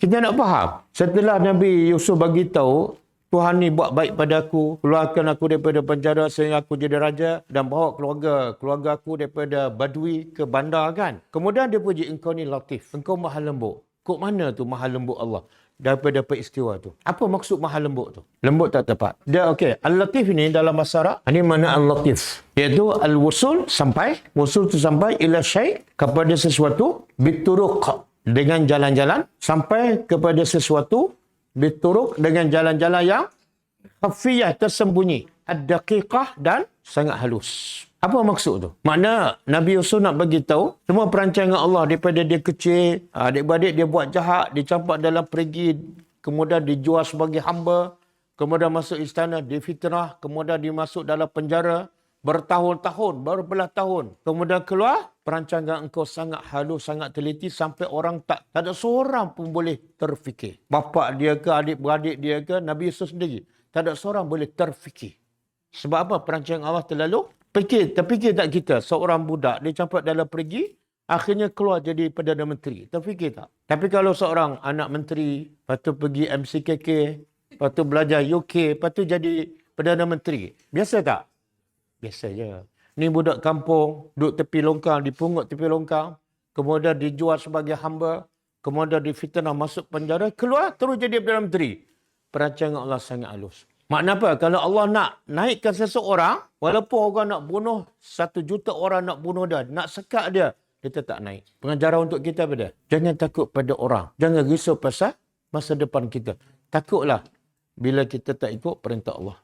Kita nak faham. Setelah Nabi Yusuf bagi tahu Tuhan ni buat baik pada aku, keluarkan aku daripada penjara sehingga aku jadi raja dan bawa keluarga keluarga aku daripada Badui ke bandar kan. Kemudian dia puji engkau ni latif, engkau maha lembut. Kok mana tu maha lembut Allah? Daripada peristiwa tu. Apa maksud maha lembut tu? Lembut tak tepat. Dia okey. Al-Latif ini dalam bahasa Arab, ini mana Al-Latif? Iaitu Al-Wusul sampai, wusul tu sampai ila syai' kepada sesuatu bituruq dengan jalan-jalan sampai kepada sesuatu bituruk dengan jalan-jalan yang khafiyah tersembunyi ad-daqiqah dan sangat halus apa maksud tu? Makna Nabi Yusuf nak bagi tahu semua perancangan Allah daripada dia kecil, adik-beradik dia buat jahat, dicampak dalam pergi, kemudian dijual sebagai hamba, kemudian masuk istana, difitnah, kemudian dimasuk dalam penjara bertahun-tahun, berbelah tahun. Kemudian keluar, perancangan engkau sangat halus, sangat teliti sampai orang tak, tak ada seorang pun boleh terfikir. Bapa dia ke, adik-beradik dia ke, Nabi Yusuf sendiri. Tak ada seorang boleh terfikir. Sebab apa? Perancangan Allah terlalu Fikir, terfikir tak kita seorang budak dia campak dalam pergi, akhirnya keluar jadi Perdana Menteri. Terfikir tak? Tapi kalau seorang anak menteri, lepas tu pergi MCKK, lepas tu belajar UK, lepas tu jadi Perdana Menteri. Biasa tak? Biasa je. Ni budak kampung, duduk tepi longkang, dipungut tepi longkang, kemudian dijual sebagai hamba, kemudian difitnah masuk penjara, keluar terus jadi Perdana Menteri. Perancangan Allah sangat halus. Makna apa? Kalau Allah nak naikkan seseorang, walaupun orang nak bunuh satu juta orang nak bunuh dia, nak sekat dia, dia tetap naik. Pengajaran untuk kita apa dia? Jangan takut pada orang. Jangan risau pasal masa depan kita. Takutlah bila kita tak ikut perintah Allah.